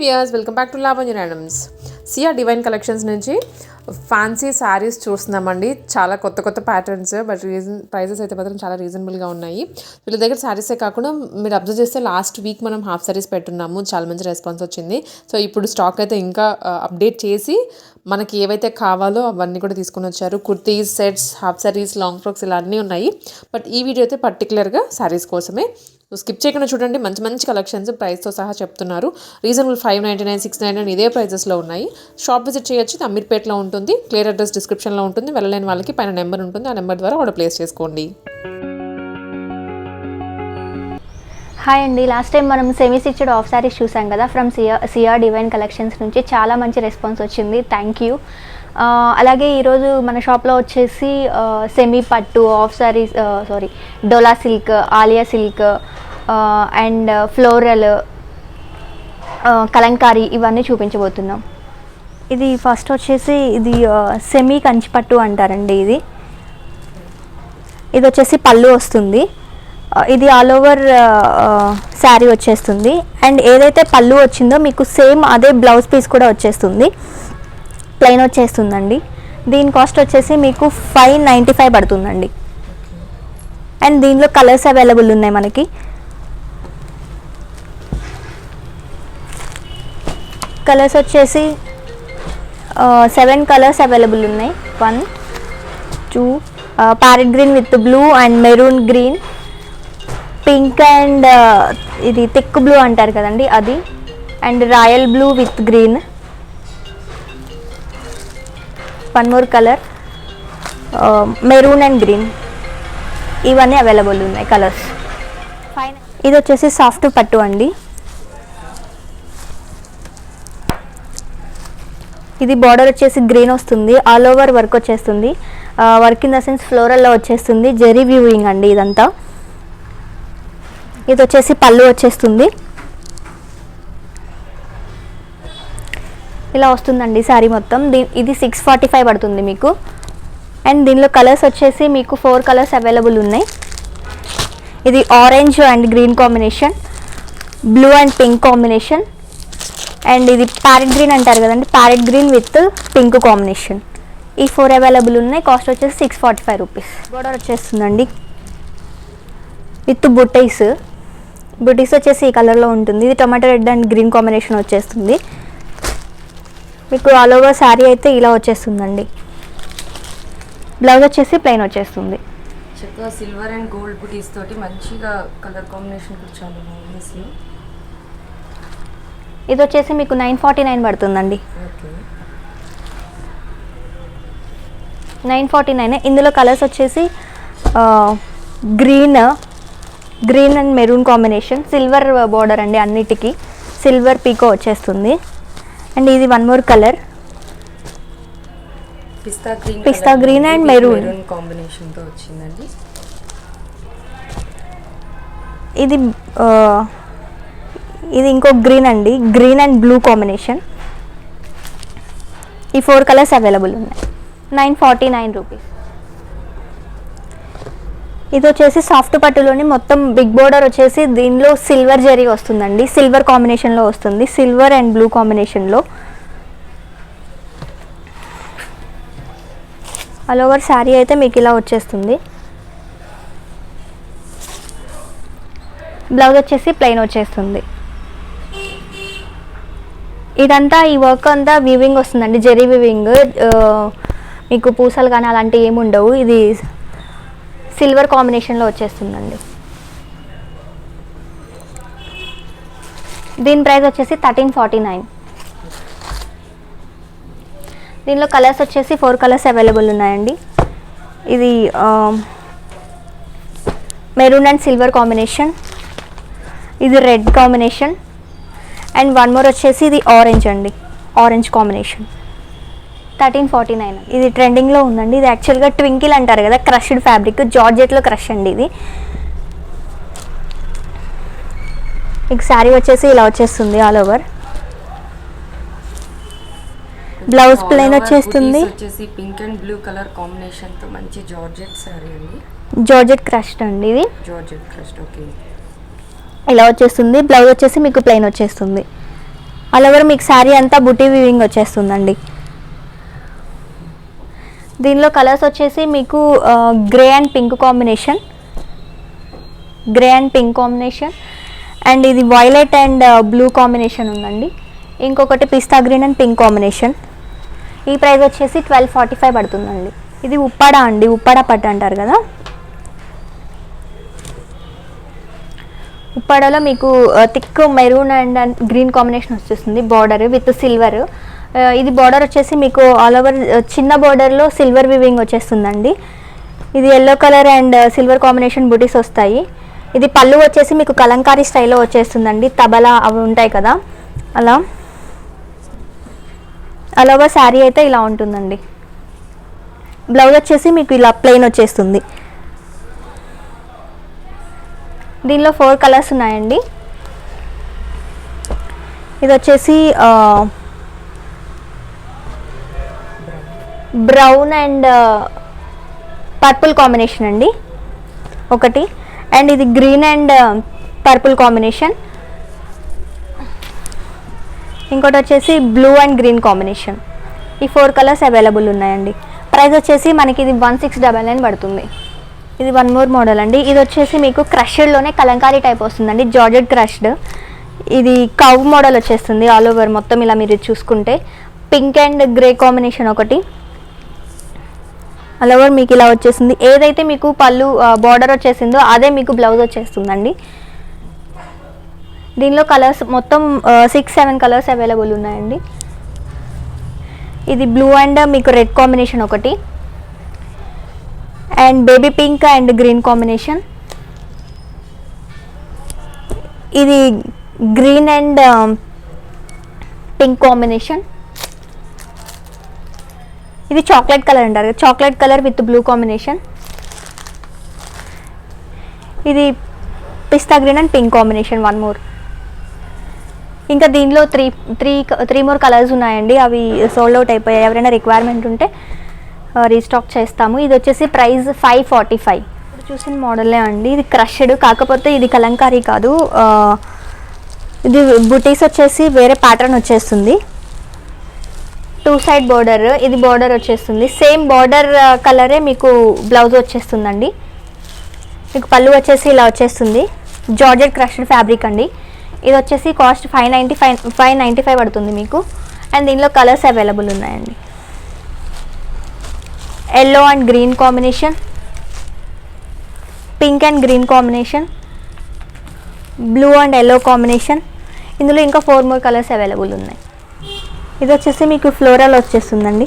Viewers welcome back to Labhanjan items Siya divine collections నుంచి fancy saris చూస్తున్నామండి. చాలా కొత్త కొత్త ప్యాటర్న్స్ బట్ రీజన్ ప్రైజెస్ అయితే మాత్రం చాలా రీజనబుల్గా ఉన్నాయి. వీళ్ళ దగ్గర శారీసే కాకుండా మీరు అబ్జర్వ్ చేస్తే లాస్ట్ వీక్ మనం హాఫ్ శారీస్ పెట్టున్నాము. చాలా మంచి రెస్పాన్స్ వచ్చింది. సో ఇప్పుడు స్టాక్ అయితే ఇంకా uh, అప్డేట్ చేసి మనకి ఏవైతే కావాలో అవన్నీ కూడా తీసుకొని వచ్చారు. Kurtis sets half sarees long frocks ఇలా అన్నీ ఉన్నాయి. బట్ ఈ వీడియో అయితే పర్టికులర్గా శారీస్ కోసమే. సో స్కిప్ చేయకుండా చూడండి. మంచి మంచి కలెక్షన్స్ ప్రైస్తో సహా చెప్తున్నారు. Reasonable five ninety nine six nine nine ఇదే ప్రైజెస్లో ఉన్నాయి. షాప్ విజిట్ చేయొచ్చు. అమీర్పేట్లో ఉంటుంది. క్లియర్ అడ్రస్ డిస్క్రిప్షన్లో ఉంటుంది. వెళ్ళలేని వాళ్ళకి పైన నెంబర్ ఉంటుంది. ఆ నెంబర్ ద్వారా ఆర్డర్ ప్లేస్ చేసుకోండి. హాయ్ అండి. లాస్ట్ టైం మనం సెమీ స్టిచ్డ్ ఆఫ్ శారీస్ చూసాం కదా from Siya CR divine collections నుంచి చాలా మంచి రెస్పాన్స్ వచ్చింది. థ్యాంక్ యూ అలాగే ఈరోజు మన షాప్లో వచ్చేసి సెమీ పట్టు half sarees sorry Dola silk Alia silk and floral Kalamkari ఇవన్నీ చూపించబోతున్నాం. ఇది ఫస్ట్ వచ్చేసి ఇది సెమీ కంచిపట్టు అంటారండి ఇది. ఇది వచ్చేసి పళ్ళు వస్తుంది. ఇది ఆల్ ఓవర్ శారీ వచ్చేస్తుంది. అండ్ ఏదైతే పళ్ళు వచ్చిందో మీకు సేమ్ అదే బ్లౌజ్ పీస్ కూడా వచ్చేస్తుంది. ప్లెయిన్ వచ్చేస్తుందండి. దీని కాస్ట్ వచ్చేసి మీకు ఫైవ్ నైంటీ ఫైవ్ పడుతుందండి. అండ్ దీనిలో కలర్స్ అవైలబుల్ ఉన్నాయి మనకి. కలర్స్ వచ్చేసి సెవెన్ కలర్స్ అవైలబుల్ ఉన్నాయి. One two parrot green with blue and maroon green pink and ఇది థిక్ బ్లూ అంటారు కదండి అది. And royal blue with green one more colour maroon and green ఇవన్నీ అవైలబుల్ ఉన్నాయి కలర్స్. ఫైన్ ఇది వచ్చేసి సాఫ్ట్ పట్టు అండి. ఇది బార్డర్ వచ్చేసి గ్రీన్ వస్తుంది ఆల్ ఓవర్ వర్క్ వచ్చేస్తుంది. వర్క్ ఇన్ ద సెన్స్ ఫ్లోరల్లో వచ్చేస్తుంది జెరీ వ్యూయింగ్ అండి ఇదంతా. ఇది వచ్చేసి పళ్ళు వచ్చేస్తుంది. ఇలా వస్తుందండి శారీ మొత్తం. దీ ఇది సిక్స్ ఫార్టీ ఫైవ్ పడుతుంది మీకు. అండ్ దీనిలో కలర్స్ వచ్చేసి మీకు ఫోర్ కలర్స్ అవైలబుల్ ఉన్నాయి. ఇది orange and green combination blue and pink combination and ఇది ప్యారెట్ గ్రీన్ అంటారు కదండి parrot green with pink combination. ఈ ఫోర్ అవైలబుల్ ఉన్నాయి కాస్ట్ వచ్చేసి six forty five rupees border వచ్చేస్తుందండి. విత్ బుట్టైస్ బుటీస్ వచ్చేసి ఈ కలర్లో ఉంటుంది. ఇది tomato red and green combination వచ్చేస్తుంది. మీకు ఆల్ ఓవర్ శారీ అయితే ఇలా వచ్చేస్తుందండి. బ్లౌజ్ వచ్చేసి ప్లెయిన్ వచ్చేస్తుంది. చక్కగా సిల్వర్ అండ్ గోల్డ్ బుటీస్ తోటి మంచిగా కలర్ కాంబినేషన్ కూడా చాలా బాగుంది ఇది వచ్చేసి మీకు నైన్ ఫార్టీ నైన్ పడుతుందండి. నైన్ ఫార్టీ నైన్ ఇందులో కలర్స్ వచ్చేసి green green and maroon combination. Silver border అండి అన్నిటికీ. సిల్వర్ పీకో వచ్చేస్తుంది. అండ్ ఇది one more colour. Pista green green and maroon. Maroon. కాంబినేషన్తో వచ్చిందండి. ఇది ఇది ఇంకో గ్రీన్ అండి. గ్రీన్ అండ్ బ్లూ కాంబినేషన్ ఈ ఫోర్ కలర్స్ అవైలబుల్ ఉన్నాయి. నైన్ ఫార్టీ నైన్ రూపీస్ ఇది వచ్చేసి సాఫ్ట్ పట్టులోని మొత్తం బిగ్ బోర్డర్ వచ్చేసి దీనిలో సిల్వర్ జరీ వస్తుందండి. సిల్వర్ కాంబినేషన్లో వస్తుంది. సిల్వర్ అండ్ బ్లూ కాంబినేషన్లో ఆల్ ఓవర్ శారీ అయితే మీకు ఇలా వచ్చేస్తుంది. బ్లౌజ్ వచ్చేసి ప్లెయిన్ వచ్చేస్తుంది. ఇదంతా ఈ వర్క్ అంతా వీవింగ్ వస్తుందండి జెరీ వీవింగ్ మీకు పూసలు కానీ అలాంటివి ఏమి ఉండవు. ఇది సిల్వర్ కాంబినేషన్లో వచ్చేస్తుందండి. దీని ప్రైస్ వచ్చేసి థర్టీన్ ఫార్టీ నైన్ దీనిలో కలర్స్ వచ్చేసి ఫోర్ కలర్స్ అవైలబుల్ ఉన్నాయండి. ఇది మెరూన్ అండ్ సిల్వర్ కాంబినేషన్ ఇది red combination and one more వచ్చేసి ఇది ఆరెంజ్ అండి. Orange combination thirteen forty nine ఇది ట్రెండింగ్లో ఉందండి. ఇది యాక్చువల్గా ట్వింకిల్ అంటారు కదా క్రష్డ్ ఫ్యాబ్రిక్ జార్జెట్లో క్రష్ అండి ఇది. మీకు శారీ వచ్చేసి ఇలా వచ్చేస్తుంది ఆల్ ఓవర్ బ్లౌజ్ ప్లెయిన్ వచ్చేస్తుంది. వచ్చేసి పింక్ అండ్ బ్లూ కలర్ కాంబినేషన్తో మంచి జార్జెట్ సారీ అండి. జార్జెట్ క్రష్డ్ అండి ఇది. జార్జెట్ క్రస్ట్ ఓకే ఇలా వచ్చేస్తుంది బ్లౌజ్ వచ్చేసి మీకు ప్లెయిన్ వచ్చేస్తుంది. ఆల్ ఓవర్ మీకు శారీ అంతా బుటీ వీవింగ్ వచ్చేస్తుందండి. దీనిలో కలర్స్ వచ్చేసి మీకు grey and pink combination grey and pink combination and ఇది వైలెట్ అండ్ బ్లూ కాంబినేషన్ ఉందండి. ఇంకొకటి pista green and pink combination ఈ ప్రైస్ వచ్చేసి ట్వెల్వ్ ఫార్టీ ఫైవ్ పడుతుందండి. ఇది ఉప్పాడ అండి ఉప్పాడ పట్టు అంటారు కదా? ఉప్పాడలో మీకు thick maroon and green combination వచ్చేస్తుంది బార్డర్ విత్ సిల్వర్. ఇది బార్డర్ వచ్చేసి మీకు ఆల్ ఓవర్ చిన్న బార్డర్లో సిల్వర్ వివింగ్ వచ్చేస్తుందండి. ఇది yellow colour and silver combination బుటీస్ వస్తాయి. ఇది పళ్ళు వచ్చేసి మీకు కలంకారీ స్టైల్లో వచ్చేస్తుందండి. తబలా అవి ఉంటాయి కదా. అలా. ఆల్ ఓవర్ శారీ అయితే ఇలా ఉంటుందండి. బ్లౌజ్ వచ్చేసి మీకు ఇలా ప్లెయిన్ వచ్చేస్తుంది. దీనిలో ఫోర్ కలర్స్ ఉన్నాయండి. ఇది వచ్చేసి బ్రౌన్ అండ్ పర్పుల్ కాంబినేషన్ అండి. ఒకటి. అండ్ ఇది గ్రీన్ అండ్ పర్పుల్ కాంబినేషన్. ఇంకోటి వచ్చేసి బ్లూ అండ్ గ్రీన్ కాంబినేషన్. ఈ ఫోర్ కలర్స్ అవైలబుల్ ఉన్నాయండి. ప్రైస్ వచ్చేసి మనకి ఇది వన్ సిక్స్ డబల్ నైన్ పడుతుంది. ఇది వన్ మోర్ మోడల్ అండి. ఇది వచ్చేసి మీకు క్రష్డ్లోనే కలంకారీ టైప్ వస్తుందండి. జార్జెట్ క్రష్డ్ ఇది కవ్ మోడల్ వచ్చేస్తుంది ఆల్ ఓవర్ మొత్తం ఇలా మీరు చూసుకుంటే. పింక్ అండ్ గ్రే కాంబినేషన్ ఒకటి. ఆల్ ఓవర్ మీకు ఇలా వచ్చేసింది ఏదైతే మీకు పళ్ళు బార్డర్ వచ్చేసిందో అదే మీకు బ్లౌజ్ వచ్చేస్తుందండి. దీనిలో కలర్స్ మొత్తం సిక్స్ సెవెన్ కలర్స్ అవైలబుల్ ఉన్నాయండి. ఇది బ్లూ అండ్ మీకు రెడ్ కాంబినేషన్ ఒకటి. And baby pink and green combination. ఇది green and um, pink combination. ఇది చాక్లెట్ కలర్ అంటారు chocolate colour with blue combination. ఇది pista green and pink combination one more. ఇంకా దీనిలో three three three more colours ఉన్నాయండి అవి sold out అయిపోయాయి. ఎవరైనా రిక్వైర్మెంట్ ఉంటే రీస్టాక్ చేస్తాము. ఇది వచ్చేసి ప్రైస్ ఫైవ్ ఫార్టీ ఫైవ్ ఇప్పుడు చూసిన మోడలే అండి. ఇది క్రష్డ్ కాకపోతే ఇది కలంకారీ కాదు. ఇది బుటీస్ వచ్చేసి వేరే ప్యాటర్న్ వచ్చేస్తుంది. టూ సైడ్ బార్డర్ ఇది బార్డర్ వచ్చేస్తుంది. సేమ్ బార్డర్ కలరే మీకు బ్లౌజ్ వచ్చేస్తుందండి. మీకు పళ్ళు వచ్చేసి ఇలా వచ్చేస్తుంది. జార్జెట్ క్రష్డ్ ఫ్యాబ్రిక్ అండి. ఇది వచ్చేసి cost five ninety five five ninety five పడుతుంది మీకు. అండ్ దీనిలో కలర్స్ అవైలబుల్ ఉన్నాయండి. Yellow and green combination pink and green combination blue and yellow combination ఇందులో ఇంకా ఫోర్ మోర్ కలర్స్ అవైలబుల్ ఉన్నాయి. ఇది వచ్చేసి మీకు ఫ్లోరల్ వచ్చేస్తుందండి.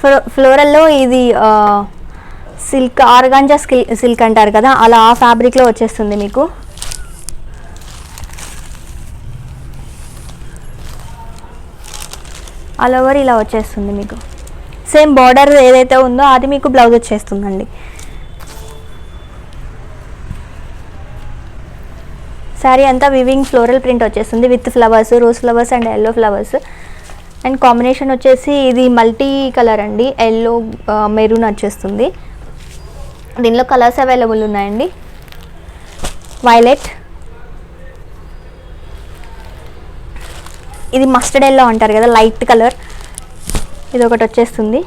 ఫ్లో ఫ్లోరల్లో ఇది సిల్క్ ఆర్గాంజా సిల్క్ అంటారు కదా అలా ఆ ఫ్యాబ్రిక్లో వచ్చేస్తుంది మీకు. ఆల్ ఓవర్ ఇలా వచ్చేస్తుంది మీకు. సేమ్ బార్డర్ ఏదైతే ఉందో అది మీకు బ్లౌజ్ వచ్చేస్తుందండి. శారీ అంతా వివింగ్ ఫ్లోరల్ ప్రింట్ వచ్చేస్తుంది with flowers rose flowers and yellow flowers and combination వచ్చేసి ఇది మల్టీ కలర్ అండి. ఎల్లో మెరూన్ వచ్చేస్తుంది. దీనిలో కలర్స్ అవైలబుల్ ఉన్నాయండి. వైలెట్ ఇది మస్టర్డ్ ఎల్లో అంటారు కదా లైట్ కలర్ ఇది ఒకటి వచ్చేస్తుంది.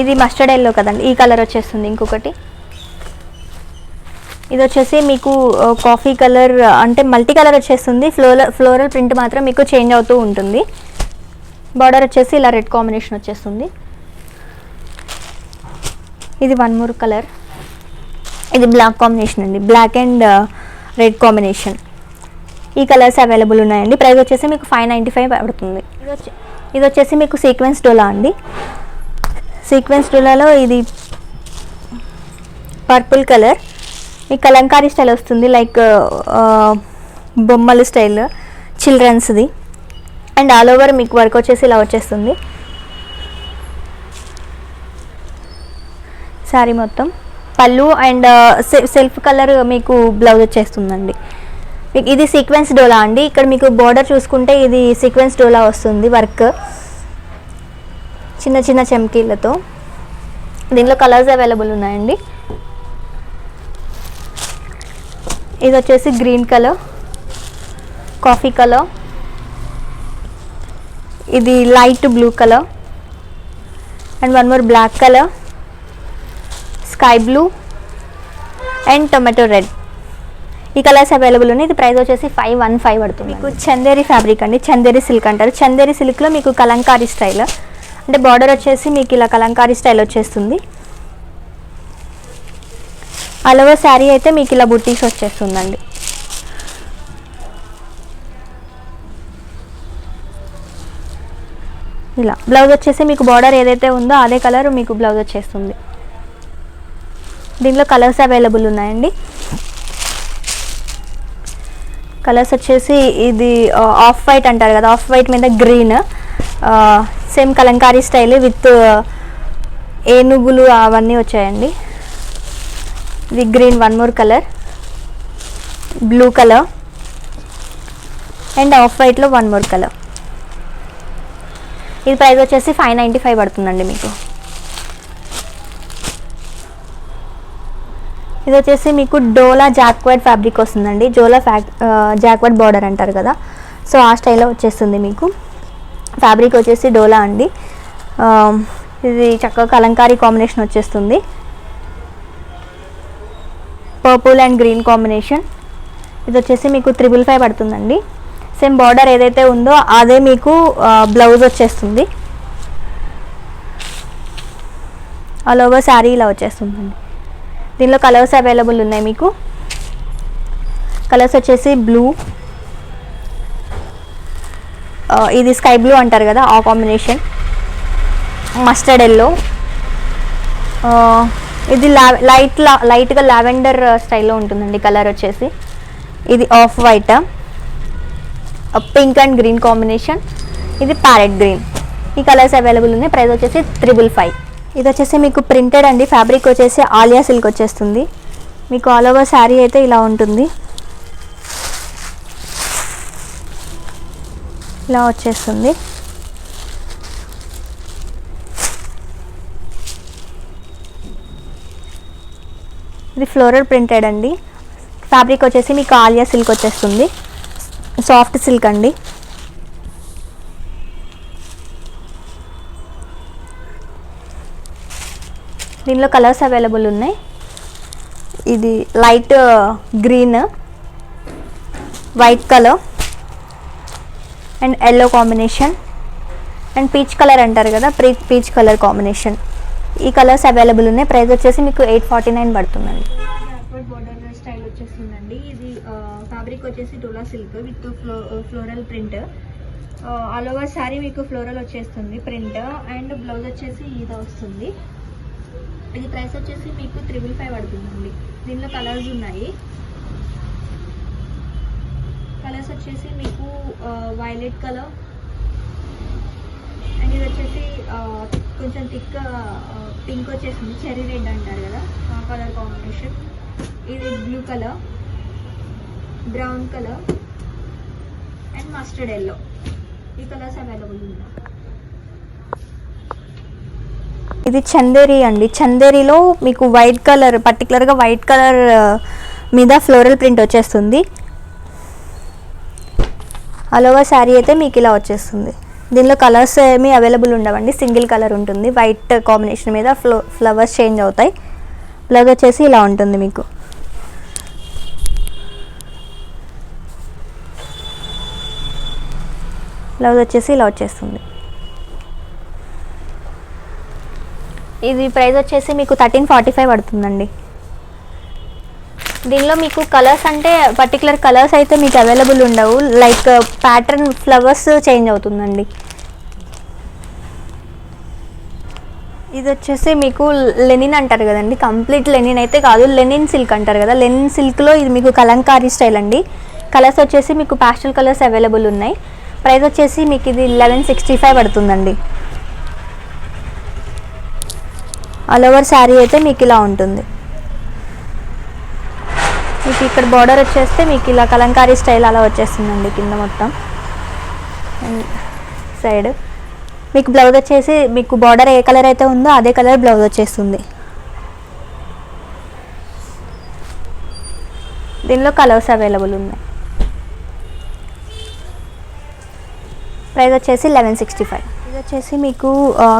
ఇది మస్టర్డ్ ఎల్లో కదండి. ఈ కలర్ వచ్చేస్తుంది ఇంకొకటి. ఇది వచ్చేసి మీకు కాఫీ కలర్ అంటే మల్టీ కలర్ వచ్చేస్తుంది. ఫ్లోరల్ ఫ్లోరల్ ప్రింట్ మాత్రం మీకు చేంజ్ అవుతూ ఉంటుంది. బార్డర్ వచ్చేసి ఇలా రెడ్ కాంబినేషన్ వచ్చేస్తుంది. ఇది వన్ మోర్ కలర్ ఇది బ్లాక్ కాంబినేషన్ అండి. బ్లాక్ అండ్ రెడ్ కాంబినేషన్ ఈ కలర్స్ అవైలబుల్ ఉన్నాయండి. ప్రైస్ వచ్చేసి మీకు ఫైవ్ నైంటీ ఫైవ్ పడుతుంది. ఇది వచ్చి ఇది వచ్చేసి మీకు సీక్వెన్స్ డోలా అండి. సీక్వెన్స్ డోలాలో ఇది పర్పుల్ కలర్ ఈ కలంకారీ స్టైల్ వస్తుంది లైక్ బొమ్మల స్టైల్ చిల్డ్రన్స్ది. అండ్ ఆల్ ఓవర్ మీకు వర్క్ వచ్చేసి ఇలా వచ్చేస్తుంది. శారీ మొత్తం. పళ్ళు అండ్ సెల్ఫ్ కలర్ మీకు బ్లౌజ్ వచ్చేస్తుందండి. మీకు ఇది సీక్వెన్స్ డోలా అండి. ఇక్కడ మీకు బోర్డర్ చూసుకుంటే ఇది సీక్వెన్స్ డోలా వస్తుంది వర్క్ చిన్న చిన్న చెమ్కీలతో. దీనిలో కలర్స్ అవైలబుల్ ఉన్నాయండి. ఇది వచ్చేసి గ్రీన్ కలర్ కాఫీ కలర్ ఇది light blue colour and one more black colour sky blue and tomato red ఈ కలర్స్ అవైలబుల్ ఉన్నాయి. ఇది ప్రైస్ వచ్చేసి ఫైవ్ వన్ ఫైవ్ పడుతుంది. మీకు చందేరి ఫ్యాబ్రిక్ అండి. చందేరి సిల్క్ అంటారు. చందేరి సిల్క్లో మీకు కలంకారీ స్టైల్. అంటే బార్డర్ వచ్చేసి మీకు ఇలా కలంకారీ స్టైల్ వచ్చేస్తుంది. అలవ శారీ అయితే మీకు ఇలా బుట్టీస్ వచ్చేస్తుందండి. ఇలా. బ్లౌజ్ వచ్చేసి మీకు బార్డర్ ఏదైతే ఉందో అదే కలర్ మీకు బ్లౌజ్ వచ్చేస్తుంది. దీంట్లో కలర్స్ అవైలబుల్ ఉన్నాయండి. కలర్స్ వచ్చేసి ఇది ఆఫ్ వైట్ అంటారు కదా ఆఫ్ వైట్ మీద green same Kalamkari style with ఏనుగులు అవన్నీ వచ్చాయండి. ఇది green one more colour blue colour and off వైట్లో వన్ మోర్ కలర్ ఇది ప్రైస్ వచ్చేసి ఫైవ్ నైంటీ ఫైవ్ పడుతుందండి మీకు. ఇది వచ్చేసి మీకు డోలా జాక్వర్డ్ ఫ్యాబ్రిక్ వస్తుందండి. జోలా ఫ్యాక్ జాక్వర్డ్ బార్డర్ అంటారు కదా. సో ఆ స్టైల్లో వచ్చేస్తుంది మీకు. ఫ్యాబ్రిక్ వచ్చేసి డోలా అండి. ఇది చక్కగా కలంకారీ కాంబినేషన్ వచ్చేస్తుంది. Purple and green combination. ఇది వచ్చేసి మీకు త్రిబుల్ ఫైవ్ పడుతుందండి. సేమ్ బార్డర్ ఏదైతే ఉందో అదే మీకు బ్లౌజ్ వచ్చేస్తుంది. ఆల్ ఓవర్ శారీ ఇలా వచ్చేస్తుందండి. దీనిలో కలర్స్ అవైలబుల్ ఉన్నాయి మీకు. కలర్స్ వచ్చేసి బ్లూ. ఇది స్కై బ్లూ అంటారు కదా ఆ కాంబినేషన్. Mustard yellow. ఇది లైట్ లైట్గా లావెండర్ స్టైల్లో ఉంటుందండి కలర్ వచ్చేసి. ఇది off white. Pink and green combination. ఇది ప్యారెట్ గ్రీన్. ఈ కలర్స్ అవైలబుల్ ఉన్నాయి. ప్రైస్ వచ్చేసి త్రిబుల్ ఫైవ్. ఇది వచ్చేసి మీకు ప్రింటెడ్ అండి. ఫ్యాబ్రిక్ వచ్చేసి ఆలియా సిల్క్ వచ్చేస్తుంది. మీకు ఆల్ ఓవర్ శారీ అయితే ఇలా ఉంటుంది. ఇలా వచ్చేస్తుంది. ఇది ఫ్లోరల్ ప్రింటెడ్ అండి. ఫ్యాబ్రిక్ వచ్చేసి మీకు ఆలియా సిల్క్ వచ్చేస్తుంది. సాఫ్ట్ సిల్క్ అండి. దీనిలో కలర్స్ అవైలబుల్ ఉన్నాయి. ఇది light green white colour and yellow combination and peach colour అంటారు కదా ప్రీ పీచ్ కలర్ కాంబినేషన్. ఈ కలర్స్ అవైలబుల్ ఉన్నాయి. ప్రైస్ వచ్చేసి మీకు ఎయిట్ ఫార్టీ నైన్ పడుతుందండి. బ్యాక్వర్డ్ స్టైల్ వచ్చేస్తుందండి. ఇది ఫ్యాబ్రిక్ వచ్చేసి Dola silk with flo floral print all over sari మీకు ఫ్లోరల్ వచ్చేస్తుంది ప్రింట్ అండ్ బ్లౌజ్ వచ్చేసి ఇది వస్తుంది. ఇది ప్రైస్ వచ్చేసి మీకు త్రిబుల్ ఫైవ్ పడుతుందండి. దీనిలో కలర్స్ ఉన్నాయి. కలర్స్ వచ్చేసి మీకు వైలెట్ కలర్. అండ్ ఇది వచ్చేసి కొంచెం థిక్ పింక్ వచ్చేసింది. చెరీ రెడ్ అంటారు కదా ఆ కలర్ కాంబినేషన్. ఇది blue colour. Brown colour. And mustard yellow. ఈ కలర్స్ అవైలబుల్ ఉన్నాయి. ఇది చందేరి అండి. చందేరిలో మీకు వైట్ కలర్ పర్టికులర్గా వైట్ కలర్ మీద ఫ్లోరల్ ప్రింట్ వచ్చేస్తుంది. అలోవా శారీ అయితే మీకు ఇలా వచ్చేస్తుంది. దీనిలో కలర్స్ ఏమీ అవైలబుల్ ఉండవండి. సింగిల్ కలర్ ఉంటుంది. వైట్ కాంబినేషన్ మీద ఫ్లో ఫ్లవర్స్ చేంజ్ అవుతాయి. ప్లగ్ వచ్చేసి ఇలా ఉంటుంది మీకు. బ్లౌజ్ వచ్చేసి ఇలా వచ్చేస్తుంది. ఇది ప్రైస్ వచ్చేసి మీకు థర్టీన్ ఫార్టీ ఫైవ్ పడుతుందండి. దీనిలో మీకు కలర్స్ అంటే పర్టికులర్ కలర్స్ అయితే మీకు అవైలబుల్ ఉండవు. Like uh, pattern flowers change అవుతుందండి. ఇది వచ్చేసి మీకు లెనిన్ అంటారు కదండి. కంప్లీట్ లెనిన్ అయితే కాదు లెనిన్ సిల్క్ అంటారు కదా. లెనిన్ సిల్క్లో ఇది మీకు కలంకారీ స్టైల్ అండి. కలర్స్ వచ్చేసి మీకు పాస్టల్ కలర్స్ అవైలబుల్ ఉన్నాయి. ప్రైస్ వచ్చేసి మీకు ఇది లెవెన్ సిక్స్టీ ఫైవ్ పడుతుందండి. ఆల్ ఓవర్ శారీ అయితే మీకు ఇలా ఉంటుంది. మీకు ఇక్కడ బార్డర్ వచ్చేస్తే మీకు ఇలా కలంకారీ స్టైల్ అలా వచ్చేస్తుందండి కింద మొత్తం. సైడ్ మీకు బ్లౌజ్ వచ్చేసి మీకు బార్డర్ ఏ కలర్ అయితే ఉందో అదే కలర్ బ్లౌజ్ వచ్చేస్తుంది. దీనిలో కలర్స్ అవైలబుల్ ఉన్నాయి. ప్రైస్ వచ్చేసి లెవెన్ సిక్స్టీ ఫైవ్ ఇది వచ్చేసి మీకు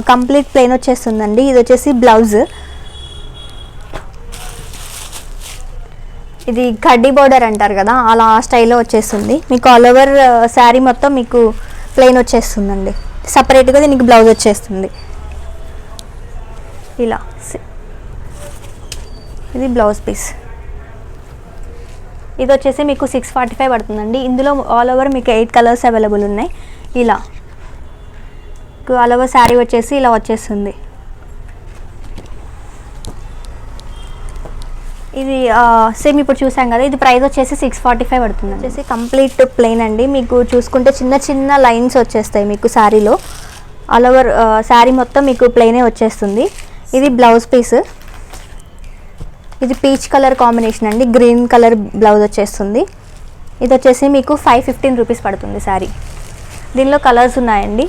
కంప్లీట్ ప్లెయిన్ వచ్చేస్తుందండి. ఇది వచ్చేసి బ్లౌజ్ ఇది కడ్డీ బోర్డర్ అంటారు కదా అలా ఆ స్టైల్లో వచ్చేస్తుంది. మీకు ఆల్ ఓవర్ శారీ మొత్తం మీకు ప్లెయిన్ వచ్చేస్తుందండి. సపరేట్గా దీనికి బ్లౌజ్ వచ్చేస్తుంది. ఇలా ఇది బ్లౌజ్ పీస్ ఇది వచ్చేసి మీకు సిక్స్ ఫార్టీ ఫైవ్ పడుతుందండి. ఇందులో ఆల్ ఓవర్ మీకు ఎయిట్ కలర్స్ అవైలబుల్ ఉన్నాయి. ఇలా. మీకు ఆల్ శారీ వచ్చేసి ఇలా వచ్చేస్తుంది. ఇది సేమ్ ఇప్పుడు చూసాం కదా ఇది ప్రైస్ వచ్చేసి సిక్స్ ఫార్టీ ఫైవ్ పడుతుంది. వచ్చేసి కంప్లీట్ ప్లెయిన్ అండి. మీకు చూసుకుంటే చిన్న చిన్న లైన్స్ వచ్చేస్తాయి మీకు శారీలో ఆల్ ఓవర్ శారీ మొత్తం మీకు ప్లెయినే వచ్చేస్తుంది. ఇది బ్లౌజ్ పీస్ ఇది పీచ్ కలర్ కాంబినేషన్ అండి. గ్రీన్ కలర్ బ్లౌజ్ వచ్చేస్తుంది. ఇది వచ్చేసి మీకు ఫైవ్ ఫిఫ్టీన్ రూపీస్ పడుతుంది శారీ దీనిలో కలర్స్ ఉన్నాయండి.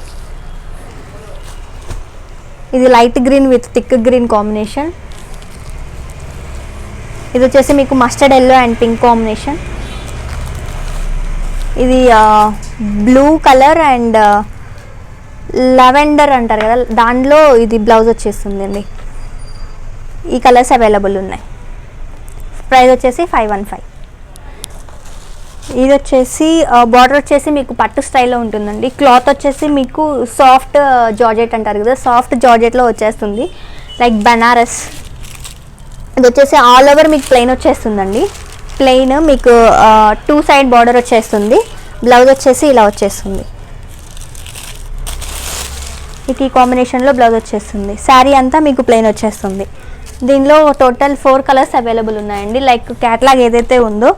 ఇది light green with thick green combination. ఇది వచ్చేసి మీకు mustard yellow and pink combination. ఇది బ్లూ కలర్ అండ్ లెవెండర్ అంటారు కదా దాంట్లో ఇది బ్లౌజ్ వచ్చేస్తుందండి. ఈ కలర్స్ అవైలబుల్ ఉన్నాయి. ప్రైస్ వచ్చేసి ఫైవ్ వన్ ఫైవ్. ఇది వచ్చేసి బార్డర్ వచ్చేసి మీకు పట్టు స్టైల్లో ఉంటుందండి. క్లాత్ వచ్చేసి మీకు సాఫ్ట్ జార్జెట్ అంటారు కదా సాఫ్ట్ జార్జెట్లో వచ్చేస్తుంది. లైక్ బనారస్ ఇది వచ్చేసి ఆల్ ఓవర్ మీకు ప్లెయిన్ వచ్చేస్తుందండి. ప్లెయిన్ మీకు టూ సైడ్ బార్డర్ వచ్చేస్తుంది. బ్లౌజ్ వచ్చేసి ఇలా వచ్చేస్తుంది. ఇది ఈ కాంబినేషన్లో బ్లౌజ్ వచ్చేస్తుంది. శారీ అంతా మీకు ప్లెయిన్ వచ్చేస్తుంది. దీనిలో టోటల్ ఫోర్ కలర్స్ అవైలబుల్ ఉన్నాయండి. లైక్ క్యాట్లాగ్ ఏదైతే ఉందో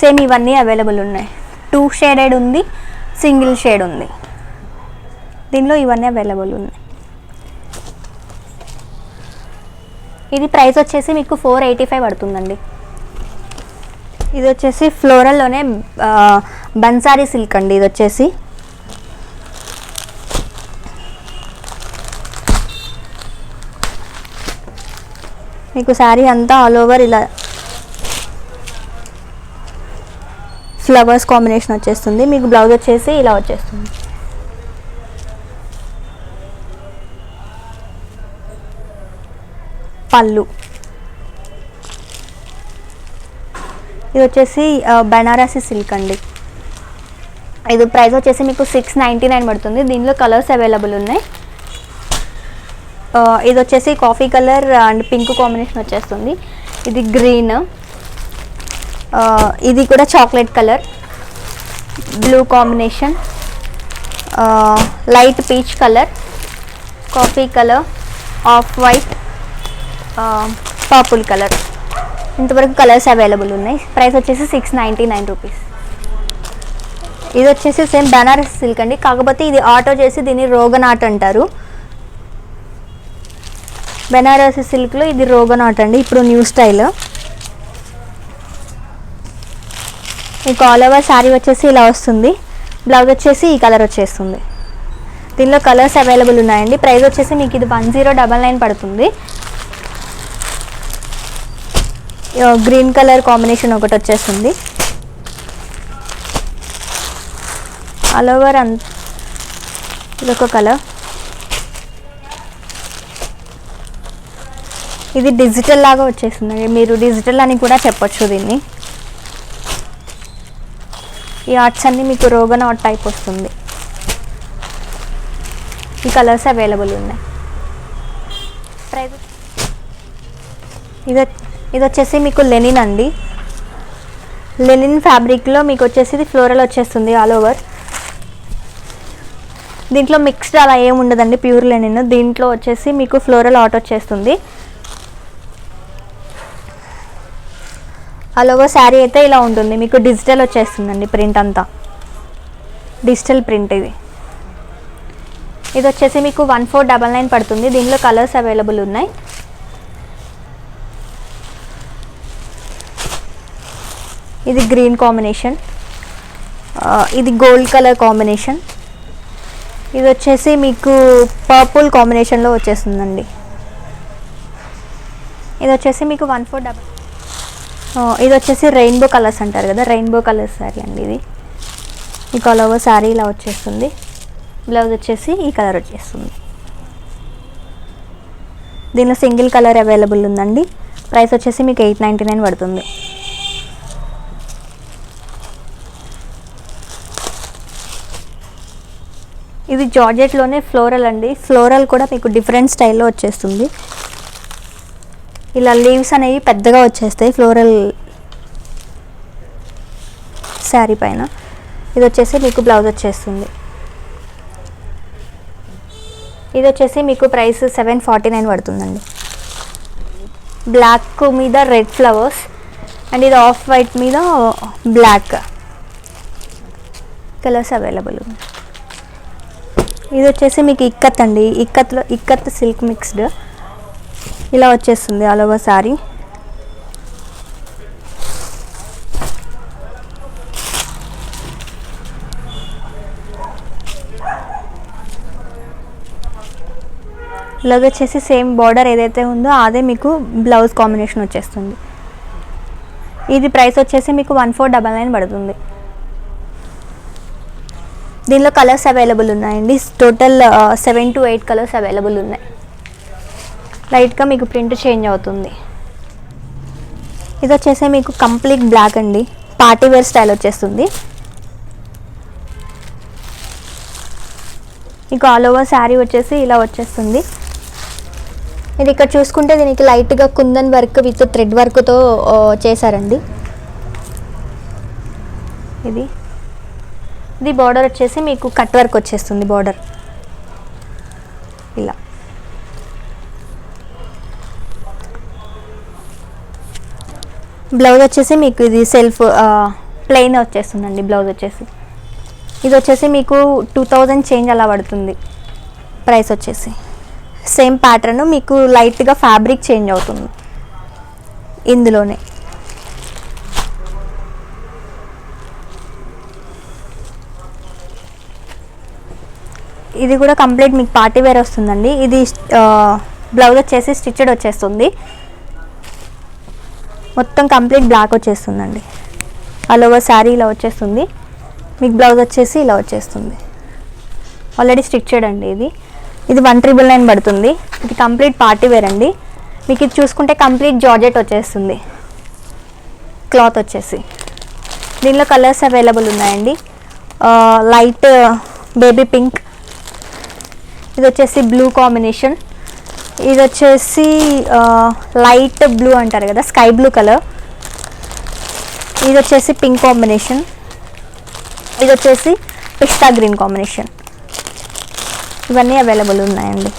సేమ్ ఇవన్నీ అవైలబుల్ ఉన్నాయి. టూ షేడెడ్ ఉంది సింగిల్ షేడ్ ఉంది. దీనిలో ఇవన్నీ అవైలబుల్ ఉన్నాయి. ఇది ప్రైస్ వచ్చేసి మీకు ఫోర్ ఎయిటీ ఫైవ్ పడుతుందండి. ఇది వచ్చేసి ఫ్లోరల్లోనే బన్సారీ సిల్క్ అండి ఇది వచ్చేసి. మీకు శారీ అంతా ఆల్ ఓవర్ ఇలా ఫ్లవర్స్ కాంబినేషన్ వచ్చేస్తుంది. మీకు బ్లౌజ్ వచ్చేసి ఇలా వచ్చేస్తుంది. పళ్ళు. ఇది వచ్చేసి ఆ, బనారసి సిల్క్ అండి. ఇది ప్రైస్ వచ్చేసి మీకు సిక్స్ నైంటీ నైన్ పడుతుంది. దీనిలో కలర్స్ అవైలబుల్ ఉన్నాయి. ఇది వచ్చేసి coffee colour and pink combination వచ్చేస్తుంది. ఇది గ్రీన్. ఇది కూడా chocolate colour. Blue combination light peach colour. Coffee colour off white purple colour ఇంతవరకు కలర్స్ అవైలబుల్ ఉన్నాయి. ప్రైస్ వచ్చేసి సిక్స్ నైంటీ నైన్ రూపీస్ ఇది వచ్చేసి సేమ్ బనారస్ సిల్క్ అండి. కాకపోతే ఇది ఆటో చేసి దీన్ని రోగన్ ఆర్ట్ అంటారు బెనారస్ సిల్క్లో ఇది రోగన్ ఆర్ట్ అండి. ఇప్పుడు న్యూ స్టైల్ మీకు ఆల్ ఓవర్ శారీ వచ్చేసి ఇలా వస్తుంది. బ్లౌజ్ వచ్చేసి ఈ కలర్ వచ్చేస్తుంది. దీనిలో కలర్స్ అవైలబుల్ ఉన్నాయండి. ప్రైస్ వచ్చేసి మీకు ఇది వన్ జీరో డబల్ నైన్ పడుతుంది. గ్రీన్ కలర్ కాంబినేషన్ ఒకటి వచ్చేస్తుంది. ఆల్ ఓవర్ అంత ఇదొక కలర్ ఇది డిజిటల్ లాగా వచ్చేస్తుంది. మీరు డిజిటల్ అని కూడా చెప్పొచ్చు దీన్ని. ఈ ఆర్ట్స్ అన్నీ మీకు రోగన్ ఆర్ట్ టైప్ వస్తుంది. ఈ కలర్స్ అవైలబుల్ ఉన్నాయి. ఇది ఇది వచ్చేసి మీకు లెనిన్ అండి. లెనిన్ ఫ్యాబ్రిక్లో మీకు వచ్చేసి ఇది ఫ్లోరల్ వచ్చేస్తుంది ఆల్ ఓవర్. దీంట్లో మిక్స్డ్ అలా ఏమి ఉండదండి ప్యూర్ లెనిన్. దీంట్లో వచ్చేసి మీకు ఫ్లోరల్ ఆర్ట్ వచ్చేస్తుంది. ఆల్ ఓవర్ శారీ అయితే ఇలా ఉంటుంది. మీకు డిజిటల్ వచ్చేస్తుందండి ప్రింట్ అంతా. డిజిటల్ ప్రింట్ ఇది. ఇది వచ్చేసి మీకు వన్ ఫోర్ డబల్ నైన్ పడుతుంది. దీనిలో కలర్స్ అవైలబుల్ ఉన్నాయి. ఇది గ్రీన్ కాంబినేషన్. ఇది గోల్డ్ కలర్ కాంబినేషన్. ఇది వచ్చేసి మీకు పర్పుల్ కాంబినేషన్లో వచ్చేస్తుందండి. ఇది వచ్చేసి మీకు వన్ ఫోర్ డబల్ ఇది వచ్చేసి రెయిన్బో కలర్స్ అంటారు కదా రెయిన్బో కలర్స్ శారీ అండి ఇది. మీకు కలర్ శారీ ఇలా వచ్చేస్తుంది. బ్లౌజ్ వచ్చేసి ఈ కలర్ వచ్చేస్తుంది. దీనిలో సింగిల్ కలర్ అవైలబుల్ ఉందండి. ప్రైస్ వచ్చేసి మీకు ఎయిట్ నైంటీ నైన్ పడుతుంది. ఇది జార్జెట్లోనే ఫ్లోరల్ అండి. ఫ్లోరల్ కూడా మీకు డిఫరెంట్ స్టైల్లో వచ్చేస్తుంది. ఇలా లీవ్స్ అనేవి పెద్దగా వచ్చేస్తాయి ఫ్లోరల్ శారీ పైన. ఇది వచ్చేసి మీకు బ్లౌజ్ వచ్చేస్తుంది. ఇది వచ్చేసి మీకు ప్రైస్ సెవెన్ ఫార్టీ నైన్ పడుతుందండి. బ్లాక్ మీద రెడ్ ఫ్లవర్స్ అండ్ ఇది ఆఫ్ వైట్ మీద బ్లాక్ కలర్స్ అవైలబుల్ ఇది వచ్చేసి మీకు ఇక్కత్ అండి. ఇక్కత్లో ఇక్కత్ సిల్క్ మిక్స్డ్ ఇలా వచ్చేస్తుంది ఆల్ ఓవర్ శారీ ఇలాగ వచ్చేసి సేమ్ బార్డర్ ఏదైతే ఉందో అదే మీకు బ్లౌజ్ కాంబినేషన్ వచ్చేస్తుంది. ఇది ప్రైస్ వచ్చేసి మీకు వన్ ఫోర్ డబల్ నైన్ పడుతుంది. దీనిలో కలర్స్ అవైలబుల్ ఉన్నాయండి. Total seven to eight colours available ఉన్నాయి. లైట్గా మీకు ప్రింట్ చేంజ్ అవుతుంది. ఇది వచ్చేసి మీకు కంప్లీట్ బ్లాక్ అండి. పార్టీ వేర్ స్టైల్ వచ్చేస్తుంది. మీకు ఆల్ ఓవర్ శారీ వచ్చేసి ఇలా వచ్చేస్తుంది. ఇది ఇక్కడ చూసుకుంటే దీనికి లైట్గా కుందన్ వర్క్ విత్ థ్రెడ్ వర్క్తో చేశారండి. ఇది. ఇది బార్డర్ వచ్చేసి మీకు కట్ వర్క్ వచ్చేస్తుంది బార్డర్. బ్లౌజ్ వచ్చేసి మీకు ఇది సెల్ఫ్ ప్లెయిన్ వచ్చేస్తుందండి బ్లౌజ్ వచ్చేసి. ఇది వచ్చేసి మీకు టూ థౌజండ్ చేంజ్ అలా పడుతుంది ప్రైస్ వచ్చేసి. సేమ్ ప్యాటర్న్ మీకు లైట్గా ఫ్యాబ్రిక్ చేంజ్ అవుతుంది ఇందులోనే. ఇది కూడా కంప్లీట్ మీకు పార్టీ వేర్ వస్తుందండి. ఇది బ్లౌజ్ వచ్చేసి స్టిచ్డ్ వచ్చేస్తుంది. మొత్తం కంప్లీట్ బ్లాక్ వచ్చేస్తుందండి. ఆల్ ఓవర్ శారీ ఇలా వచ్చేస్తుంది. మీకు బ్లౌజ్ వచ్చేసి ఇలా వచ్చేస్తుంది. ఆల్రెడీ స్టిచ్ అండి ఇది. ఇది వన్ ట్రిబుల్ నైన్ పడుతుంది. ఇది కంప్లీట్ పార్టీ వేర్ అండి. మీకు ఇది చూసుకుంటే కంప్లీట్ జార్జెట్ వచ్చేస్తుంది. క్లాత్ వచ్చేసి. దీనిలో కలర్స్ అవైలబుల్ ఉన్నాయండి. లైట్ బేబీ పింక్ ఇది వచ్చేసి బ్లూ కాంబినేషన్ ఇది వచ్చేసి లైట్ బ్లూ అంటారు కదా స్కై బ్లూ కలర్ ఇది వచ్చేసి పింక్ కాంబినేషన్ ఇది వచ్చేసి పిస్తా గ్రీన్ కాంబినేషన్ ఇవన్నీ అవైలబుల్ ఉన్నాయండి.